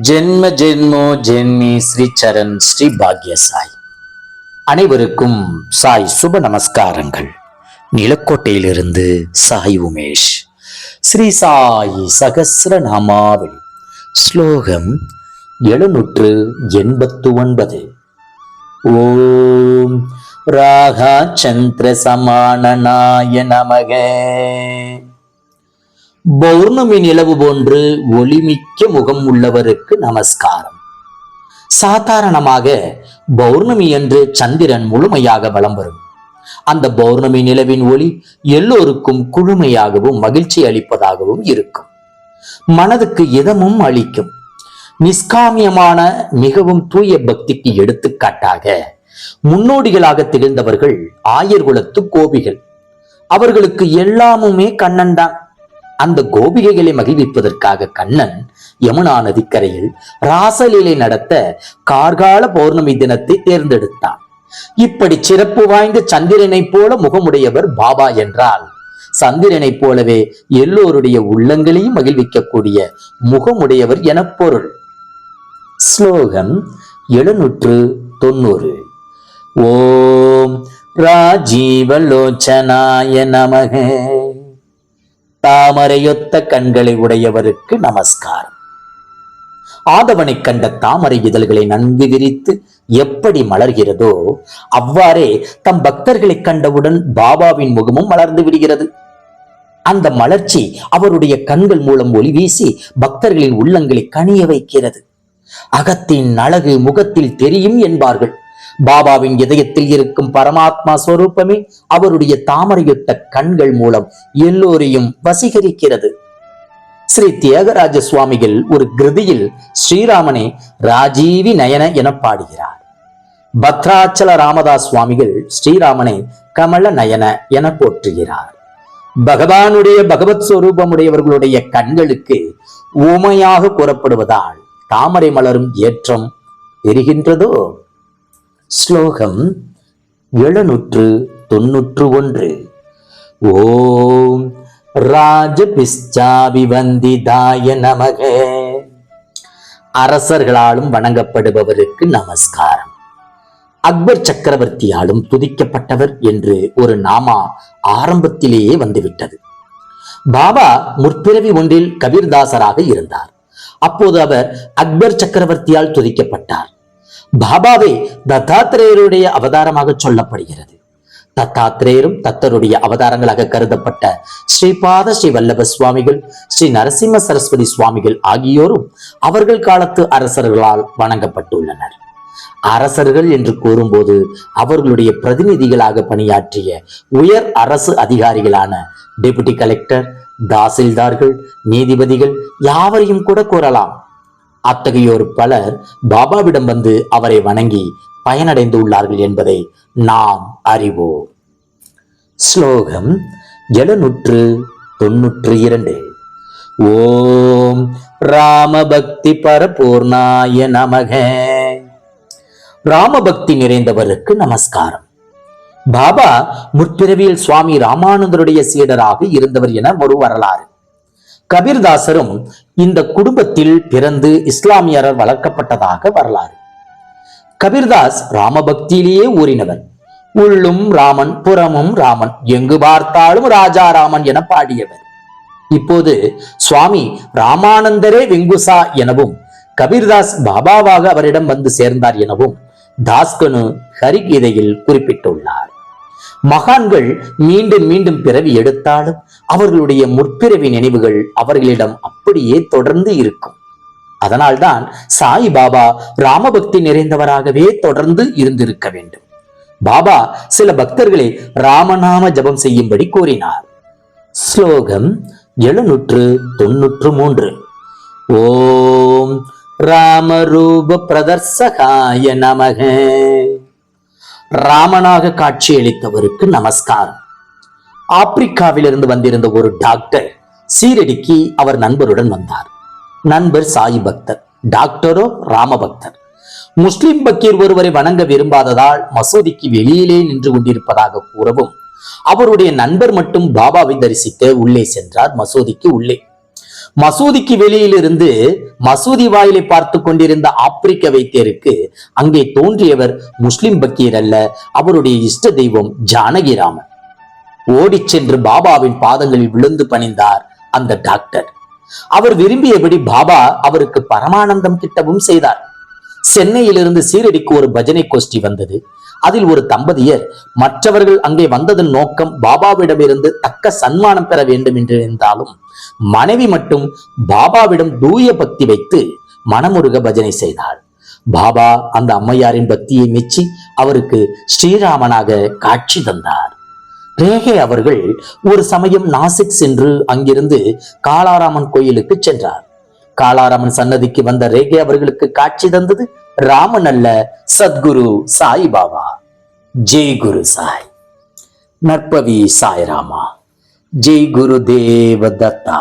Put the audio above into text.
ஜென்ம ஜென்மோ ஜென்மி ஸ்ரீ சரண் ஸ்ரீ பாக்ய சாய். அனைவருக்கும் சாய் சுப நமஸ்காரங்கள். நிலக்கோட்டையிலிருந்து சாய் உமேஷ். ஸ்ரீ சாய் சகசிரநாமாவில் ஸ்லோகம் எழுநூற்று எண்பத்து ஒன்பது ஓம் ராகா சந்திர சமான நாய நமகே. பௌர்ணமி நிலவு போன்று ஒளிமிக்க முகம் உள்ளவருக்கு நமஸ்காரம். சாதாரணமாக பௌர்ணமி என்று சந்திரன் முழுமையாக வலம் வரும். அந்த பௌர்ணமி நிலவின் ஒளி எல்லோருக்கும் குழுமையாகவும் மகிழ்ச்சி அளிப்பதாகவும் இருக்கும். மனதுக்கு இதமும் அளிக்கும். நிஷ்காமியமான மிகவும் தூய பக்திக்கு எடுத்துக்காட்டாக முன்னோடிகளாக திகழ்ந்தவர்கள் ஆயர்குலத்து கோபிகள். அவர்களுக்கு எல்லாமுமே கண்ணன் தான் அந்த கோபிகைகளை மகிழ்விப்பதற்காக கண்ணன் யமுனா நதிக்கரையில் ராசலீலை நடத்த கார்கால பௌர்ணமி தினத்தை தேர்ந்தெடுத்தான். இப்படி சிறப்பு வாய்ந்த சந்திரனைப் போல முகமுடையவர் பாபா என்றால் சந்திரனைப் போலவே எல்லோருடைய உள்ளங்களையும் மகிழ்விக்கக்கூடிய முகமுடையவர் என பொருள். ஸ்லோகம் எழுநூற்று தொண்ணூறு. ஓம் ராஜீவலோச்சனாய நமக. தாமரையொத்த கண்களை உடையவருக்கு நமஸ்காரம். ஆதவனை கண்ட தாமரை இதழ்களை நன்கு விரித்து எப்படி மலர்கிறதோ அவ்வாறே தம் பக்தர்களை கண்டவுடன் பாபாவின் முகமும் மலர்ந்து விடுகிறது. அந்த மலர்ச்சி அவருடைய கண்கள் மூலம் ஒளி வீசி பக்தர்களின் உள்ளங்களை கனிய வைக்கிறது. அகத்தின் அழகு முகத்தில் தெரியும் என்பார்கள். பாபாவின் இதயத்தில் இருக்கும் பரமாத்மா ஸ்வரூபமே அவருடைய தாமரையொத்த கண்கள் மூலம் எல்லோரையும் வசீகரிக்கிறது. ஸ்ரீ தியாகராஜ சுவாமிகள் ஒரு கிருதியில் ஸ்ரீராமனை ராஜீவி நயன என பாடுகிறார். பத்ராச்சல ராமதாஸ் சுவாமிகள் ஸ்ரீராமனை கமல நயன என போற்றுகிறார். பகவானுடைய பகவத் ஸ்வரூபமுடையவர்களுடைய கண்களுக்கு ஊமையாக கூறப்படுவதால் தாமரை மலரும் ஏற்றம் பெறுகின்றதோ? ஸ்லோகம் எழுநூற்று தொன்னூற்று ஒன்று. ஓம் ராஜபிஸ்சாபிவந்திதாய நமக. அரசர்களாலும் வணங்கப்படுபவருக்கு நமஸ்காரம். அக்பர் சக்கரவர்த்தியாலும் துதிக்கப்பட்டவர் என்று ஒரு நாமா ஆரம்பத்திலேயே வந்துவிட்டது. பாபா முற்பிறவி ஒன்றில் கபீர்தாசராக இருந்தார். அப்போது அவர் அக்பர் சக்கரவர்த்தியால் துதிக்கப்பட்டார். பாபாவே தத்தாத்திரேயருடைய அவதாரமாக சொல்லப்படுகிறது. தத்தாத்திரேயரும் தத்தருடைய அவதாரங்களாக கருதப்பட்ட ஸ்ரீபாத ஸ்ரீ வல்லப சுவாமிகள் ஸ்ரீ நரசிம்ம சரஸ்வதி சுவாமிகள் ஆகியோரும் அவர்கள் காலத்து அரசர்களால் வணங்கப்பட்டுள்ளனர். அரசர்கள் என்று கூறும்போது அவர்களுடைய பிரதிநிதிகளாக பணியாற்றிய உயர் அரசு அதிகாரிகளான டெபுட்டி கலெக்டர் தாசில்தார்கள் நீதிபதிகள் யாவரையும் கூட கூறலாம். அத்தகையோர் பலர் பாபாவிடம் வந்து அவரை வணங்கி பயனடைந்து உள்ளார்கள் என்பதை நாம் அறிவோம். ஸ்லோகம் எழுநூற்று தொன்னூற்று இரண்டு. ஓம் ராமபக்தி பரபூர்ணாய நமக. ராமபக்தி நிறைந்தவருக்கு நமஸ்காரம். பாபா முற்பிறவியில் சுவாமி ராமானந்தருடைய சீடராக இருந்தவர் என ஒரு வரலாறு கபீர்தாசரும் இந்த குடும்பத்தில் பிறந்து இஸ்லாமியரால் வளர்க்கப்பட்டதாக வரலாறு. கபீர்தாஸ் ராமபக்தியிலேயே ஊறினவர் உள்ளும் ராமன் புறமும் ராமன் எங்கு பார்த்தாலும் ராஜா ராமன் என பாடியவர். இப்போது சுவாமி ராமானந்தரே வெங்குசா எனவும் கபீர்தாஸ் பாபாவாக அவரிடம் வந்து சேர்ந்தார் எனவும் தாஸ்கனு ஹரிகீதையில் குறிப்பிட்டுள்ளார். மகான்கள் மீண்டும் மீண்டும் பிறவி எடுத்தாலும் அவர்களுடைய முற்பிறவி நினைவுகள் அவர்களிடம் அப்படியே தொடர்ந்து இருக்கும். அதனால்தான் சாய் பாபா ராமபக்தி நிறைந்தவராகவே தொடர்ந்து இருந்திருக்க வேண்டும். பாபா சில பக்தர்களை ராமநாம ஜபம் செய்யும்படி கூறினார். ஸ்லோகம் எழுநூற்று தொன்னூற்று மூன்று. ஓம் ராமரூப பிரதர்சகாய நமக. ராமனாக காட்சியளித்தவருக்கு நமஸ்காரம். ஆப்பிரிக்காவிலிருந்து வந்திருந்த ஒரு டாக்டர் சீரடிக்கு அவர் நண்பருடன் வந்தார். நண்பர் சாயி பக்தர் டாக்டரோ ராமபக்தர் முஸ்லிம் பக்கீர் ஒருவரை வணங்க விரும்பாததால் மசூதிக்கு வெளியிலே நின்று கொண்டிருப்பதாக கூறவும் அவருடைய நண்பர் மட்டும் பாபாவை தரிசிக்க உள்ளே சென்றார் மசூதிக்கு உள்ளே. மசூதிக்கு வெளியிலிருந்து மசூதி வாயிலை பார்த்து கொண்டிருந்த ஆப்பிரிக்க வைத்தியருக்கு அங்கே தோன்றியவர் முஸ்லிம் பக்கீர் அல்ல அவருடைய இஷ்ட தெய்வம் ஜானகிராமன் ஓடிச் சென்று பாபாவின் பாதங்களில் விழுந்து பணிந்தார் அந்த டாக்டர். அவர் விரும்பியபடி பாபா அவருக்கு பரமானந்தம் கிட்டவும் செய்தார். சென்னையிலிருந்து சீரடிக்கு ஒரு பஜனை கோஷ்டி வந்தது. அதில் ஒரு தம்பதியர் மற்றவர்கள் அங்கே வந்ததன் நோக்கம் பாபாவிடமிருந்து தக்க சன்மானம் பெற வேண்டும் என்று இருந்தாலும் மனைவி மட்டும் பாபாவிடம் தூய பக்தி வைத்து மனமுருக பஜனை செய்தாள். பாபா அந்த அம்மையாரின் பக்தியை மெச்சி அவருக்கு ஸ்ரீராமனாக காட்சி தந்தார். ரேகே அவர்கள் ஒரு சமயம் நாசிக் சென்று அங்கிருந்து காளாராமன் கோயிலுக்கு சென்றார். காளாராமன் சன்னதிக்கு வந்த ரேகே அவர்களுக்கு காட்சி தந்தது ராமன் அல்ல சத்குரு சாய்பாபா ஜெய் குரு சாய். நற்பவி சாய்ராமா ஜெய் குரு தேவ தத்தா.